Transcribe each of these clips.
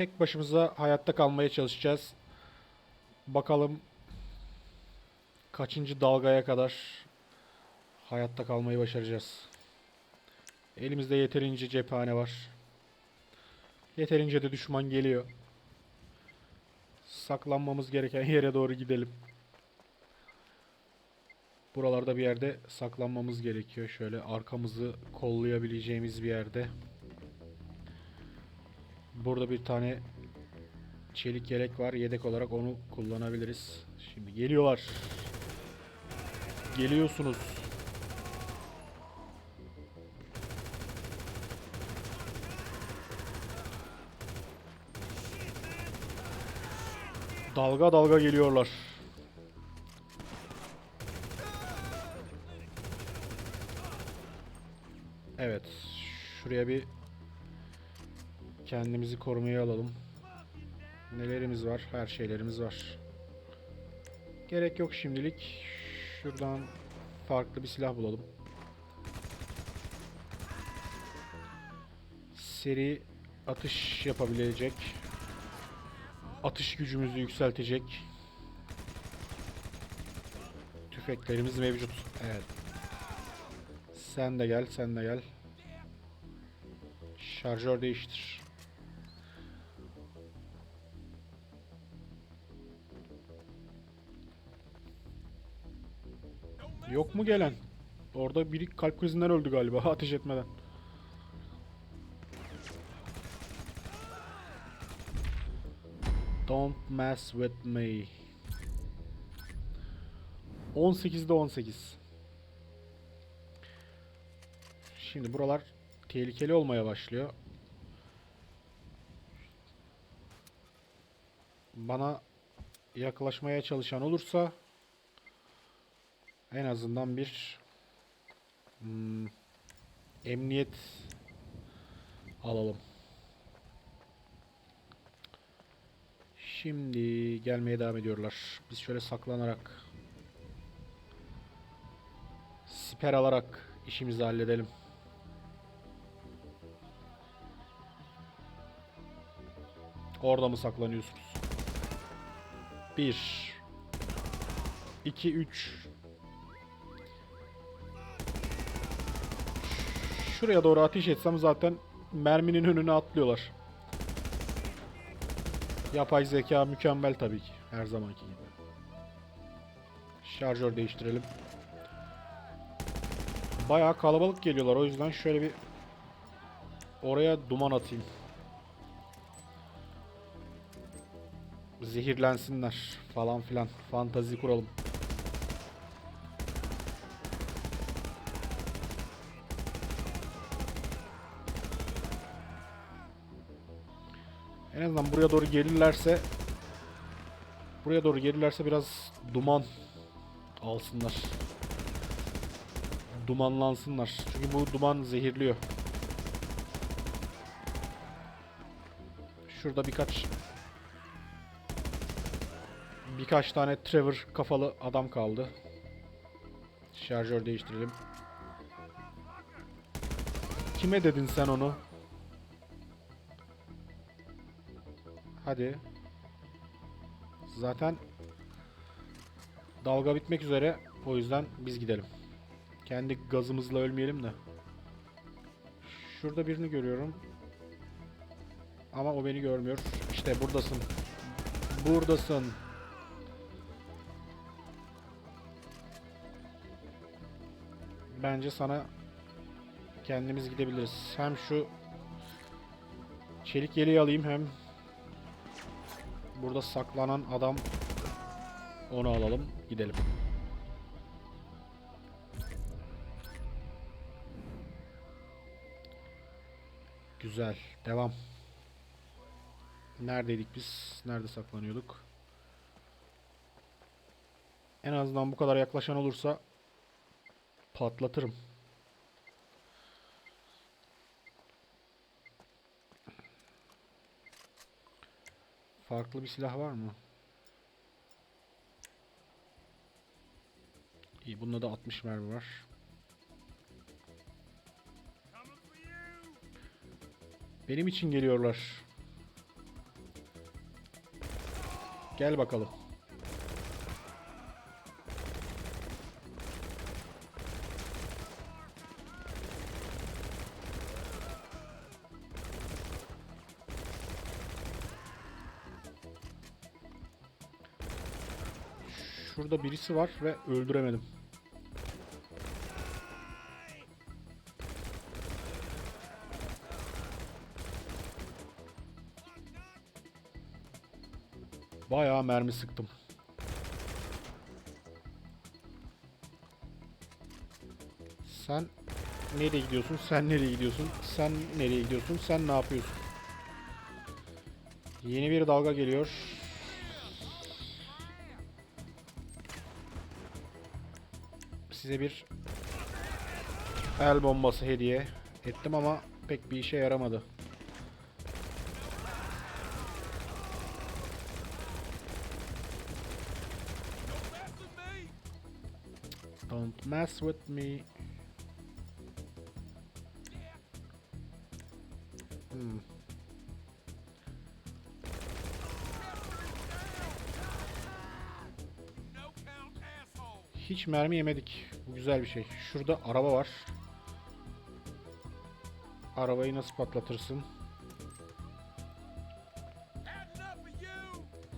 tek başımıza hayatta kalmaya çalışacağız. Bakalım kaçıncı dalgaya kadar hayatta kalmayı başaracağız. Elimizde yeterince cephane var. Yeterince de düşman geliyor. Saklanmamız gereken yere doğru gidelim. Buralarda bir yerde saklanmamız gerekiyor. Şöyle arkamızı kollayabileceğimiz bir yerde. Burada bir tane çelik yelek var. Yedek olarak onu kullanabiliriz. Şimdi geliyorlar. Geliyorsunuz. Dalga dalga geliyorlar. Evet. Şuraya bir kendimizi korumaya alalım. Nelerimiz var? Her şeylerimiz var. Gerek yok şimdilik. Şuradan farklı bir silah bulalım. Seri atış yapabilecek. Atış gücümüzü yükseltecek. Tüfeklerimiz mevcut. Evet. Sen de gel, sen de gel. Şarjör değiştir. Yok mu gelen? Orada biri kalp krizinden öldü galiba ateş etmeden. Don't mess with me. 18'de 18. Şimdi buralar tehlikeli olmaya başlıyor. Bana yaklaşmaya çalışan olursa en azından bir hmm, emniyet alalım. Şimdi gelmeye devam ediyorlar. Biz şöyle saklanarak siper alarak işimizi halledelim. Orada mı saklanıyorsunuz? 1 2 3 Şuraya doğru ateş etsem zaten merminin önüne atlıyorlar. Yapay zeka mükemmel tabii ki. Her zamanki gibi. Şarjör değiştirelim. Bayağı kalabalık geliyorlar. O yüzden şöyle bir oraya duman atayım. Zehirlensinler falan filan. Fantazi kuralım. En azından buraya doğru gelirlerse buraya doğru gelirlerse biraz duman alsınlar. Dumanlansınlar. Çünkü bu duman zehirliyor. Şurada birkaç birkaç tane Trevor kafalı adam kaldı. Şarjör değiştirelim. Kime dedin sen onu? Hadi. Zaten dalga bitmek üzere. O yüzden biz gidelim. Kendi gazımızla ölmeyelim de. Şurada birini görüyorum. Ama o beni görmüyor. İşte buradasın. Buradasın. Bence sana kendimiz gidebiliriz. Hem şu çelik yeleği alayım hem burada saklanan adam onu alalım gidelim. Güzel. Devam. Neredeydik biz? Nerede saklanıyorduk? En azından bu kadar yaklaşan olursa patlatırım. Farklı bir silah var mı? İyi bunda da 60 mermi var. Benim için geliyorlar. Gel bakalım. Şurada birisi var ve öldüremedim. Bayağı mermi sıktım. Sen nereye gidiyorsun? Sen nereye gidiyorsun? Sen nereye gidiyorsun? Sen ne yapıyorsun? Yeni bir dalga geliyor. Size bir el bombası hediye ettim ama pek bir işe yaramadı. Don't mess with me. Hiç mermi yemedik. Bu güzel bir şey. Şurada araba var. Arabayı nasıl patlatırsın?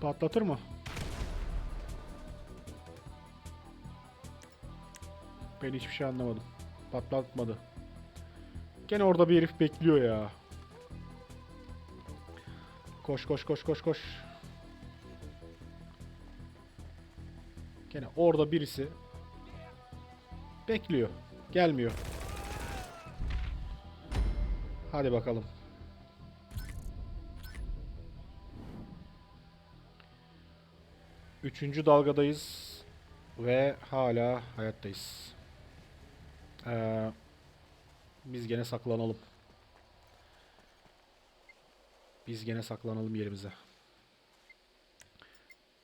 Patlatır mı? Ben hiçbir şey anlamadım. Patlatmadı. Gene orada bir herif bekliyor ya. Koş koş koş koş koş. Gene orada birisi bekliyor. Gelmiyor. Hadi bakalım. Üçüncü dalgadayız ve hala hayattayız. Ee, biz gene saklanalım. Biz gene saklanalım yerimize.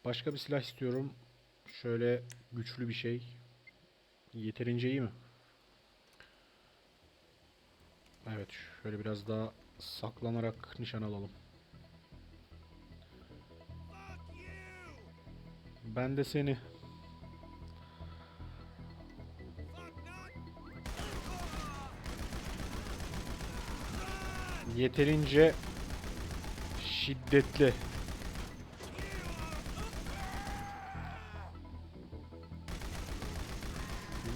Başka bir silah istiyorum. Şöyle güçlü bir şey. Yeterince iyi mi? Evet, şöyle biraz daha saklanarak nişan alalım. Ben de seni. Yeterince şiddetli.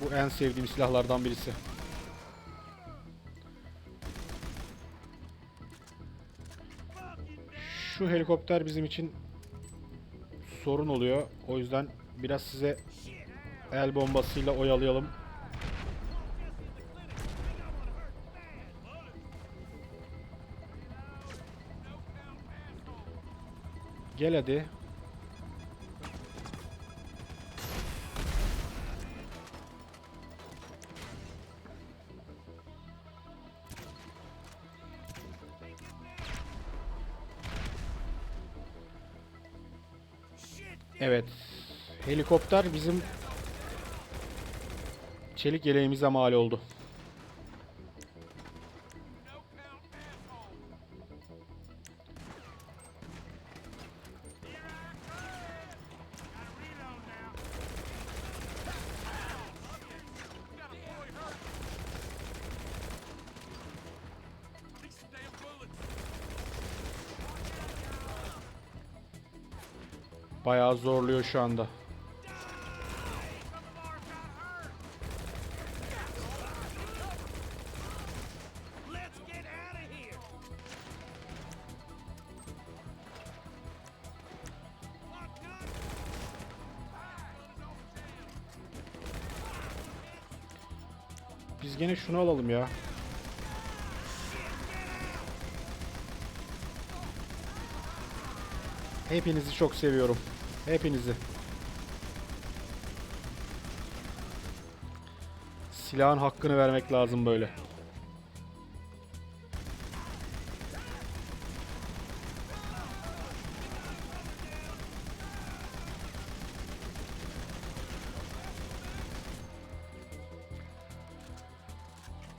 Bu en sevdiğim silahlardan birisi. Şu helikopter bizim için sorun oluyor. O yüzden biraz size el bombasıyla oyalayalım. Gel hadi. Evet. Helikopter bizim çelik yeleğimize mal oldu. Bayağı zorluyor şu anda. Biz gene şunu alalım ya. Hepinizi çok seviyorum. Hepinizi. Silahın hakkını vermek lazım böyle.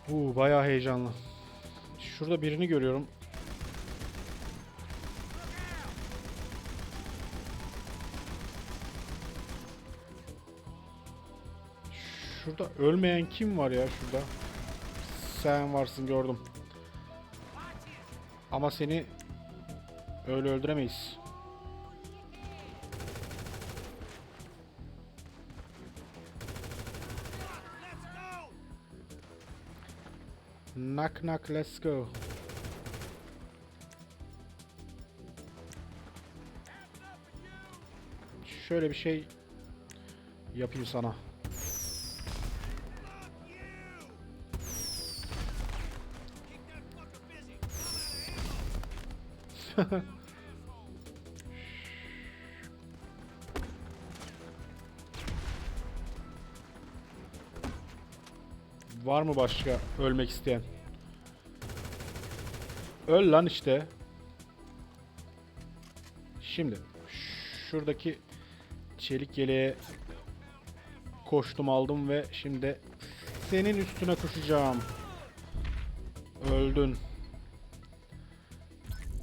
Uuu bayağı heyecanlı. Şurada birini görüyorum. Ölmeyen kim var ya şurada? Sen varsın gördüm. Ama seni öyle öldüremeyiz. Knock knock let's go. Şöyle bir şey yapayım sana. Var mı başka ölmek isteyen? Öl lan işte. Şimdi şuradaki çelik yeleğe koştum aldım ve şimdi senin üstüne koşacağım. Öldün.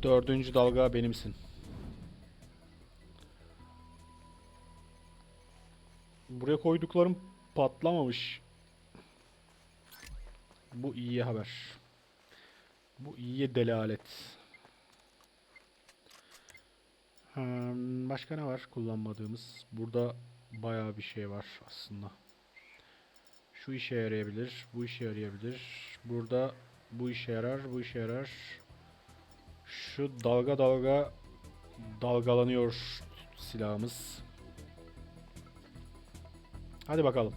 Dördüncü dalga benimsin. Buraya koyduklarım patlamamış. Bu iyi haber. Bu iyiye delalet. Hmm, başka ne var kullanmadığımız? Burada bayağı bir şey var aslında. Şu işe yarayabilir, bu işe yarayabilir. Burada bu işe yarar, bu işe yarar. Şu dalga dalga dalgalanıyor silahımız. Hadi bakalım.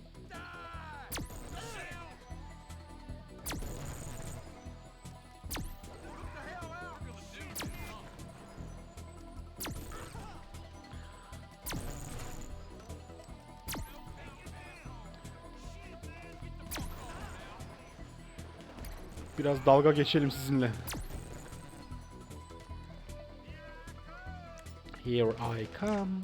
Biraz dalga geçelim sizinle. Here I come.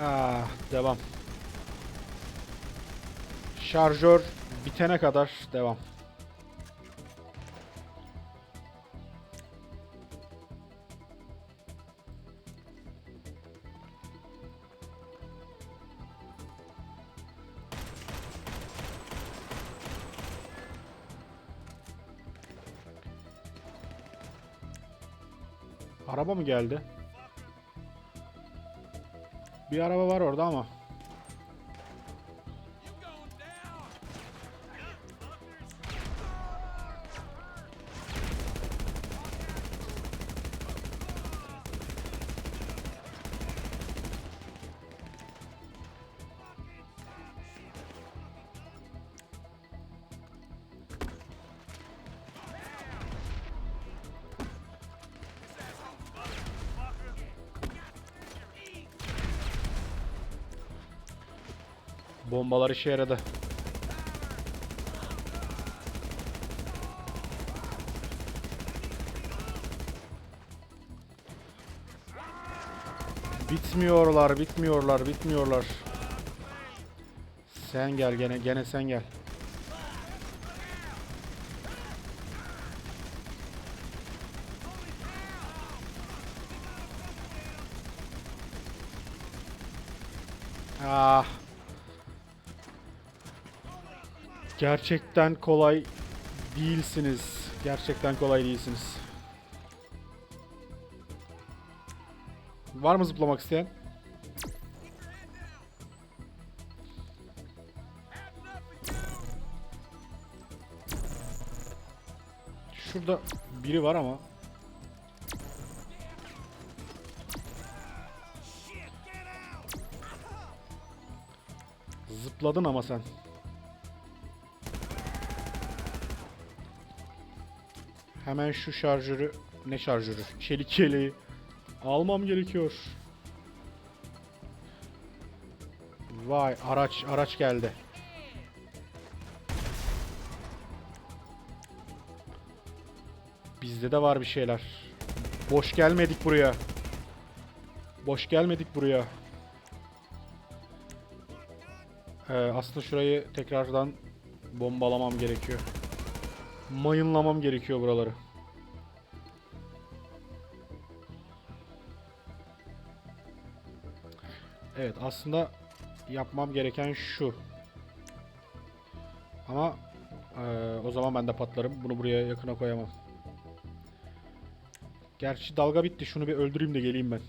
Ah, devam. Şarjör bitene kadar devam. Araba mı geldi? Bir araba var orada ama. Bombalar işe yaradı. Bitmiyorlar, bitmiyorlar, bitmiyorlar. Sen gel gene, gene sen gel. Gerçekten kolay değilsiniz. Gerçekten kolay değilsiniz. Var mı zıplamak isteyen? Şurada biri var ama. Zıpladın ama sen. Hemen şu şarjörü, ne şarjörü? Çelik yeleği almam gerekiyor. Vay araç araç geldi. Bizde de var bir şeyler. Boş gelmedik buraya. Boş gelmedik buraya. Ee, aslında şurayı tekrardan bombalamam gerekiyor. Mayınlamam gerekiyor buraları. Evet aslında yapmam gereken şu. Ama ee, o zaman ben de patlarım. Bunu buraya yakına koyamam. Gerçi dalga bitti. Şunu bir öldüreyim de geleyim ben.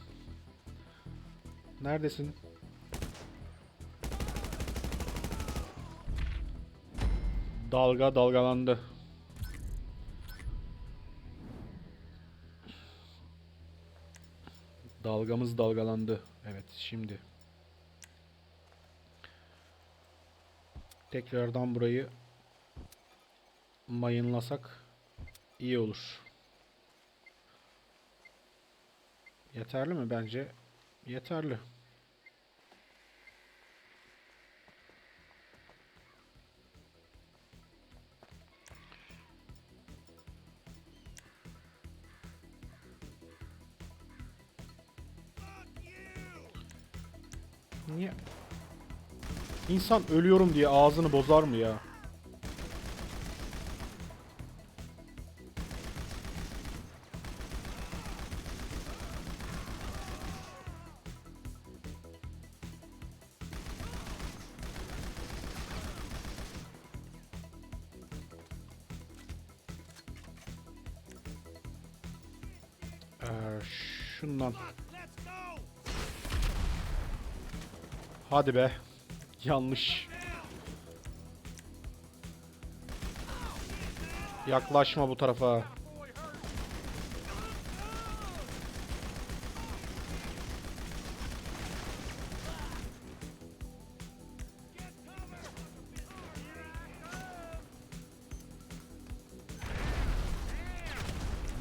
Neredesin? Dalga dalgalandı. Dalgamız dalgalandı. Evet, şimdi. Tekrardan burayı mayınlasak iyi olur. Yeterli mi? Bence yeterli. Niye? İnsan ölüyorum diye ağzını bozar mı ya? Ee, şundan. Hadi be. Yanlış. Yaklaşma bu tarafa.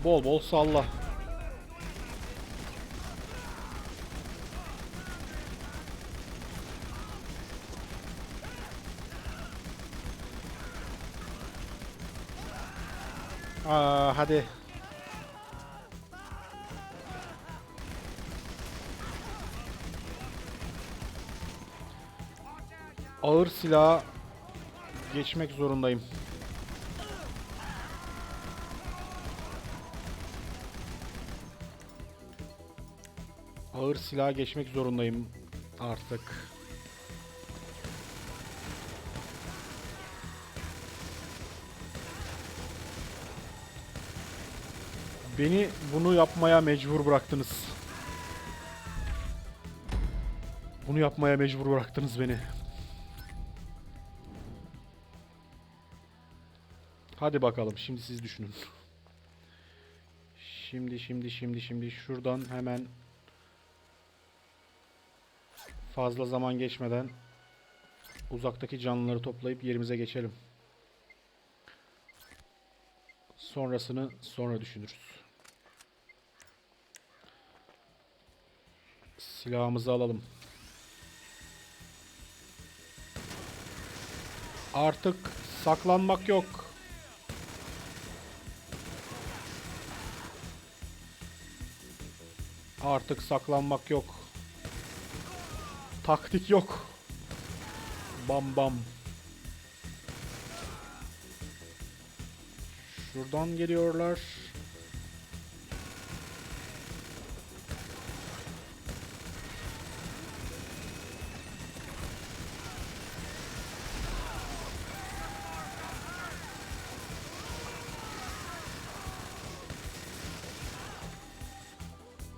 Bol bol salla. Hadi. Ağır silah geçmek zorundayım. Ağır silah geçmek zorundayım artık. Beni bunu yapmaya mecbur bıraktınız. Bunu yapmaya mecbur bıraktınız beni. Hadi bakalım şimdi siz düşünün. Şimdi şimdi şimdi şimdi şuradan hemen fazla zaman geçmeden uzaktaki canlıları toplayıp yerimize geçelim. Sonrasını sonra düşünürüz. Silahımızı alalım. Artık saklanmak yok. Artık saklanmak yok. Taktik yok. Bam bam. Şuradan geliyorlar.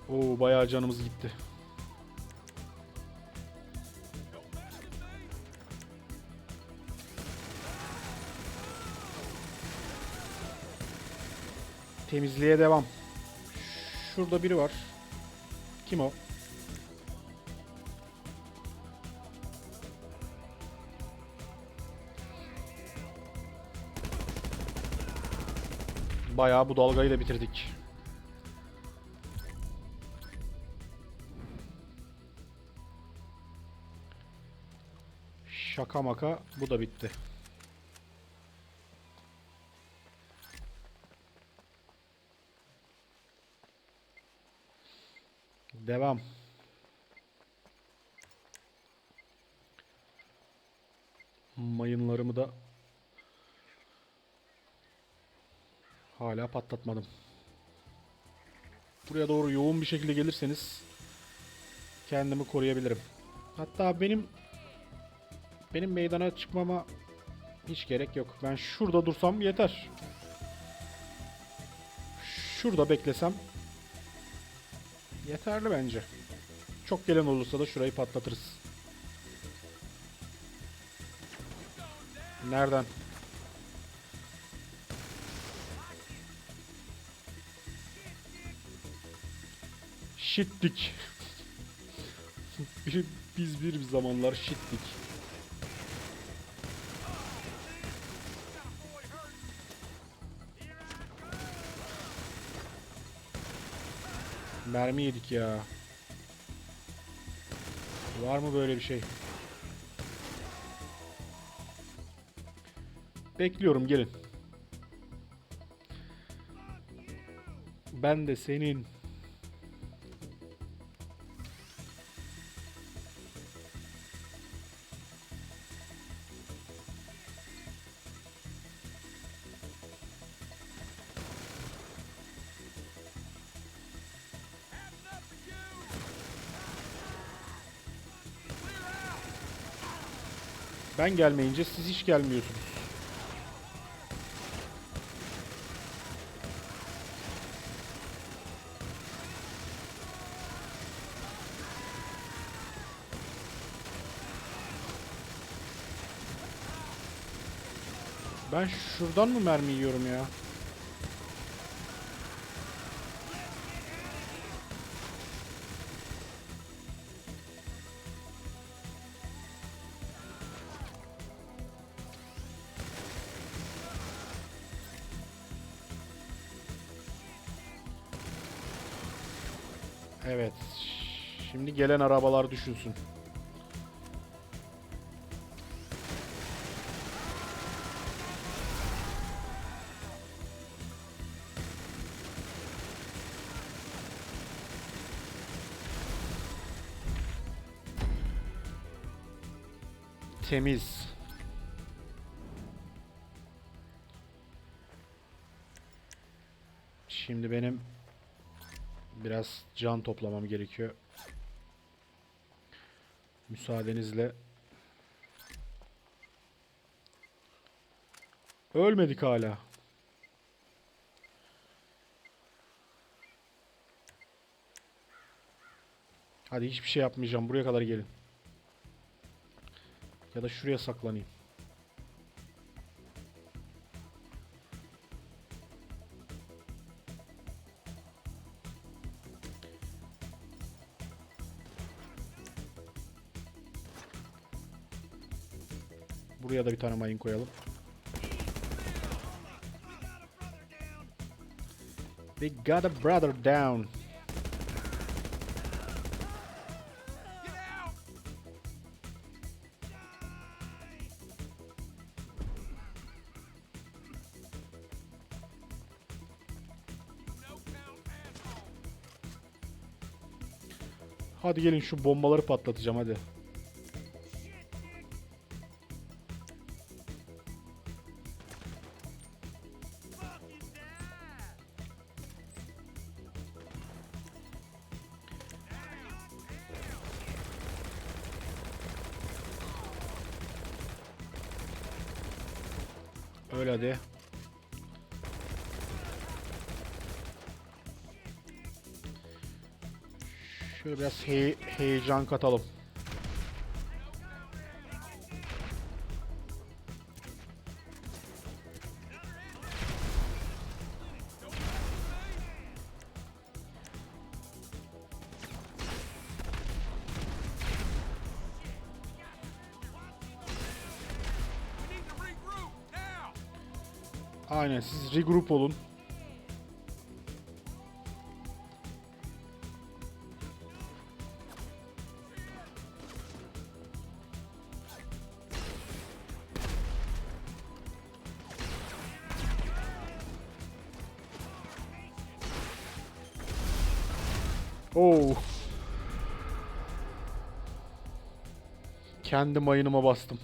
Oo bayağı canımız gitti. Temizliğe devam. Şurada biri var. Kim o? Bayağı bu dalgayı da bitirdik. Şaka maka bu da bitti. Devam. Mayınlarımı da hala patlatmadım. Buraya doğru yoğun bir şekilde gelirseniz kendimi koruyabilirim. Hatta benim benim meydana çıkmama hiç gerek yok. Ben şurada dursam yeter. Şurada beklesem yeterli bence. Çok gelen olursa da şurayı patlatırız. Nereden? Şittik. Biz bir zamanlar şittik. Mermi yedik ya. Var mı böyle bir şey? Bekliyorum gelin. Ben de senin. Ben gelmeyince siz hiç gelmiyorsunuz. Ben şuradan mı mermi yiyorum ya? Evet. Şimdi gelen arabalar düşünsün. Temiz. Can toplamam gerekiyor. Müsaadenizle. Ölmedik hala. Hadi hiçbir şey yapmayacağım. Buraya kadar gelin. Ya da şuraya saklanayım. Bir tane mayın koyalım. We got a brother down. Hadi gelin şu bombaları patlatacağım hadi. Biraz he- heyecan katalım. Aynen siz regroup olun. Kendi mayınıma bastım.